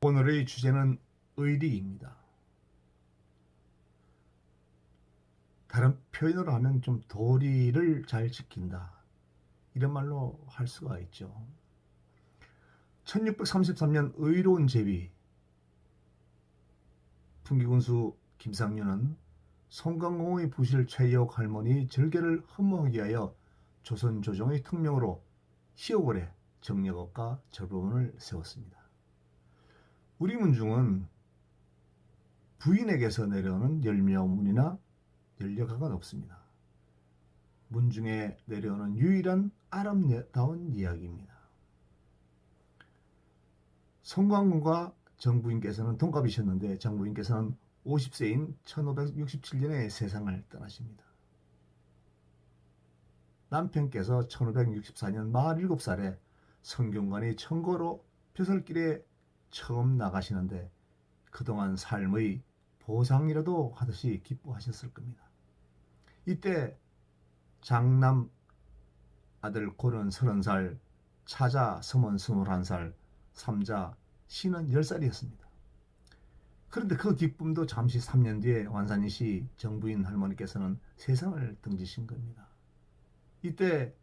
오늘의 주제는 의리입니다. 다른 표현으로 하면 좀 도리를 잘 지킨다. 이런 말로 할 수가 있죠. 1633년 의로운 제비 풍기군수 김상윤은 송강공의 부실 최역 할머니 절개를 흠모하기 위하여 조선 조정의 특명으로 시오골에 정력업과 절법원을 세웠습니다. 우리 문중은 부인에게서 내려오는 열명문이나 열려가가 없습니다. 문중에 내려오는 유일한 아름다운 이야기입니다. 송광군과 정부인께서는 동갑이셨는데 정부인께서는 50세인 1567년에 세상을 떠나십니다. 남편께서 1564년 47살에 성균관이 청고로 벼슬길에 처음 나가시는데 그동안 삶의 보상이라도 하듯이 기뻐하셨을 겁니다. 이때 장남 아들 고는 30살, 차자 서문 21살, 삼자 씨는 10살이었습니다. 그런데 그 기쁨도 잠시 3년 뒤에 완산이시 정부인 할머니께서는 세상을 등지신 겁니다. 이때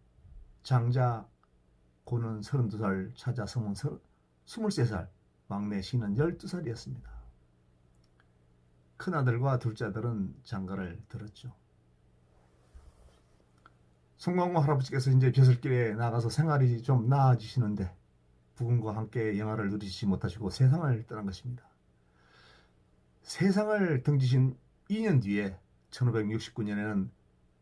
장자 고는 32살, 차자 성은 23살, 막내 씨는 12살이었습니다. 큰아들과 둘째 아들은 장가를 들었죠. 송광호 할아버지께서 이제 벼슬길에 나가서 생활이 좀 나아지시는데 부군과 함께 영화를 누리지 못하시고 세상을 떠난 것입니다. 세상을 등지신 2년 뒤에 1569년에는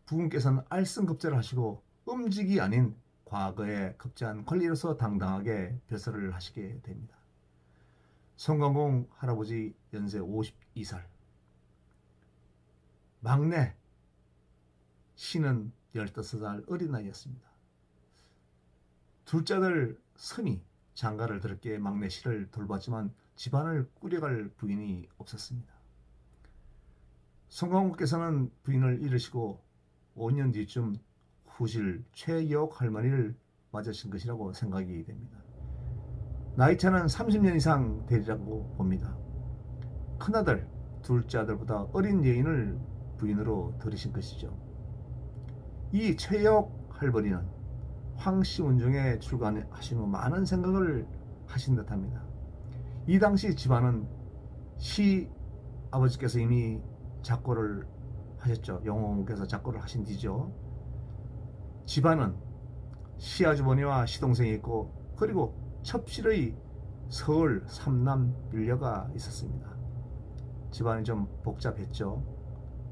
부군께서는 알승급제를 하시고 음직이 아닌 과거의 급제한 권리로서 당당하게 벼슬을 하시게 됩니다. 송광공 할아버지 연세 52살 막내 씨는 15살 어린 나이였습니다. 둘째 아들 선이 장가를 들었기에 막내 씨를 돌봤지만 집안을 꾸려갈 부인이 없었습니다. 송강호께서는 부인을 잃으시고 5년 뒤쯤 후실 최역 할머니를 맞으신 것이라고 생각이 됩니다. 나이차는 30년 이상 되리라고 봅니다. 큰아들, 둘째 아들보다 어린 여인을 부인으로 들이신 것이죠. 이 최역 할머니는 황씨 운정에 출간하신 후 많은 생각을 하신 듯합니다. 이 당시 집안은 시 아버지께서 이미 작고를 하셨죠. 영호께서 작고를 하신 뒤죠. 집안은 시아주머니와 시동생이 있고 그리고 첩실의 서울 삼남 일녀가 있었습니다. 집안이 좀 복잡했죠.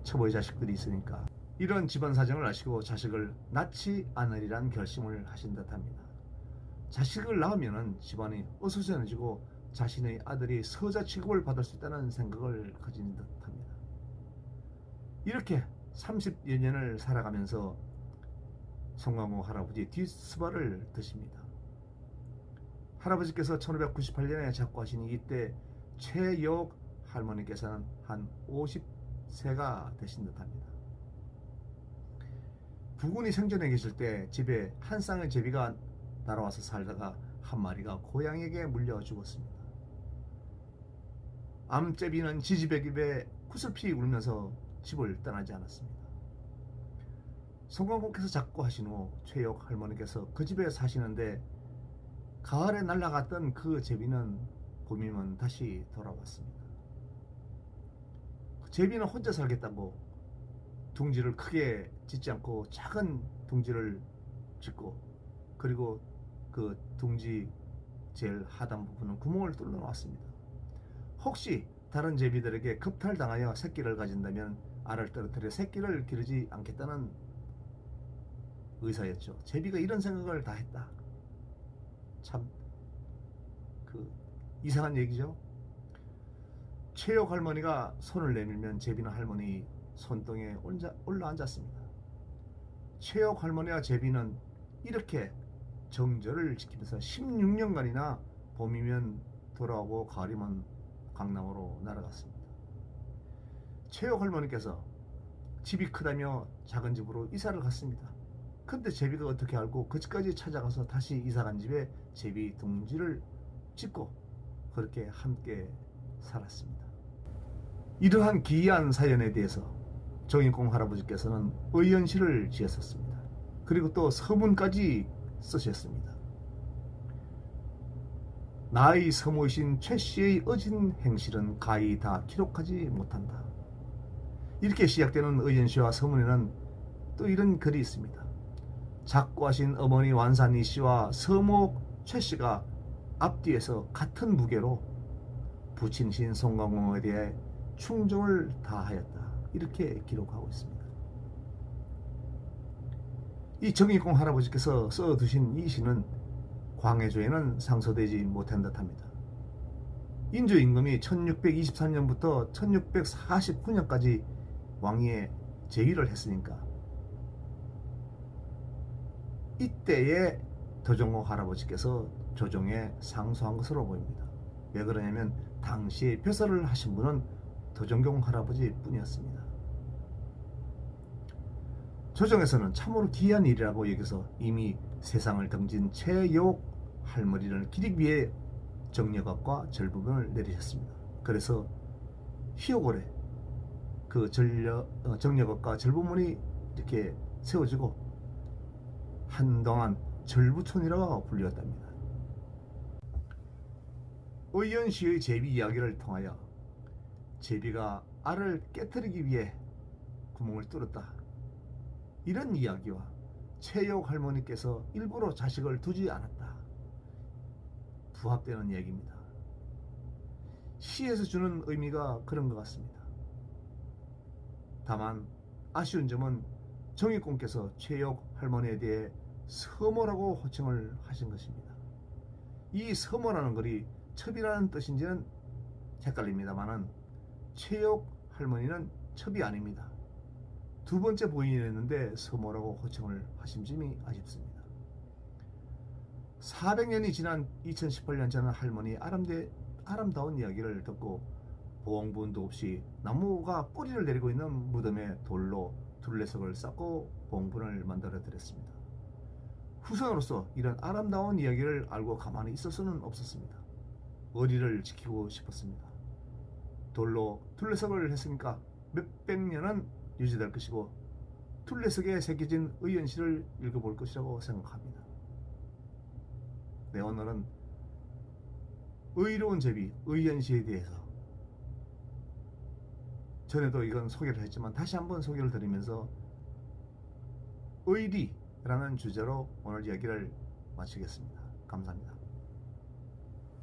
첩의 자식들이 있으니까. 이런 집안 사정을 아시고 자식을 낳지 않으리란 결심을 하신 듯합니다. 자식을 낳으면 집안이 어수선해지고 자신의 아들이 서자 취급을 받을 수 있다는 생각을 가진 듯합니다. 이렇게 30여 년을 살아가면서 송강호 할아버지 뒷수발을 드십니다. 할아버지께서 1598년에 작고하시니 이때 최역 할머니께서는 한 50세가 되신 듯합니다. 부군이 생전에 계실 때 집에 한 쌍의 제비가 날아와서 살다가 한 마리가 고양이에게 물려 죽었습니다. 암제비는 지지배기에 구슬피 울면서 집을 떠나지 않았습니다. 송광국께서 작고 하신 후 최역 할머니께서 그 집에 사시는데 가을에 날아갔던 그 제비는 봄이면 다시 돌아왔습니다. 그 제비는 혼자 살겠다고 둥지를 크게 짓지 않고 작은 둥지를 짓고 그리고 그 둥지 제일 하단 부분은 구멍을 뚫어 놓았습니다. 혹시 다른 제비들에게 급탈당하여 새끼를 가진다면 알을 떨어뜨려 새끼를 기르지 않겠다는 의사였죠. 제비가 이런 생각을 다 했다. 참 그 이상한 얘기죠. 최역 할머니가 손을 내밀면 제비는 할머니 손등에 올라 앉았습니다. 최역 할머니와 제비는 이렇게 정절을 지키면서 16년간이나 봄이면 돌아오고 가을이면 강남으로 날아갔습니다. 최역 할머니께서 집이 크다며 작은 집으로 이사를 갔습니다. 근데 제비가 어떻게 알고 그 집까지 찾아가서 다시 이사 간 집에 제비 둥지를 짓고 그렇게 함께 살았습니다. 이러한 기이한 사연에 대해서 정인공 할아버지께서는 의연시를 지었었습니다. 그리고 또 서문까지 쓰셨습니다. 나의 서모이신 최 씨의 어진 행실은 가히 다 기록하지 못한다. 이렇게 시작되는 의연시와 서문에는 또 이런 글이 있습니다. 작고하신 어머니 완산이 씨와 서모 최 씨가 앞뒤에서 같은 무게로 부친신 송강공에 대해 충정을 다하였다. 이렇게 기록하고 있습니다. 이 정익공 할아버지께서 써두신 이 시는 광해조에는 상소되지 못한 듯합니다. 인조 임금이 1623년부터 1649년까지 왕위에 재위를 했으니까 이때에 도종호 할아버지께서 조정에 상소한 것으로 보입니다. 왜 그러냐면 당시에 벼슬을 하신 분은 도정경 할아버지 뿐이었습니다. 조정에서는 참으로 기이한 일이라고 여기서 이미 세상을 등진 최yok 할머니를 기리기 위해 정려각과 절부분을 내리셨습니다. 그래서 희옥월에 그 어, 정려각과 절부문이 이렇게 세워지고 한동안 절부촌이라고 불리웠답니다. 의연시의 제비 이야기를 통하여 제비가 알을 깨뜨리기 위해 구멍을 뚫었다. 이런 이야기와 최옥 할머니께서 일부러 자식을 두지 않았다. 부합되는 얘기입니다. 시에서 주는 의미가 그런 것 같습니다. 다만 아쉬운 점은 정익공께서 최옥 할머니에 대해 서모라고 호칭을 하신 것입니다. 이 서모라는 글이 첩이라는 뜻인지는 헷갈립니다만은 최옥 할머니는 첩이 아닙니다. 두 번째 부인이었는데 서모라고 호칭을 하신 점이 아쉽습니다. 400년이 지난 2018년 저는 할머니 아름대, 아름다운 이야기를 듣고 보험분도 없이 나무가 뿌리를 내리고 있는 무덤에 돌로 둘레석을 쌓고 봉분을 만들어 드렸습니다. 후손으로서 이런 아름다운 이야기를 알고 가만히 있을 수는 없었습니다. 어리를 지키고 싶었습니다. 돌로 둘레석을 했으니까 몇백 년은 유지될 것이고 둘레석에 새겨진 의연시를 읽어볼 것이라고 생각합니다. 네, 오늘은 의로운 제비, 의연시에 대해서 전에도 이건 소개를 했지만 다시 한번 소개를 드리면서 의리 라는 주제로 오늘 이야기를 마치겠습니다. 감사합니다.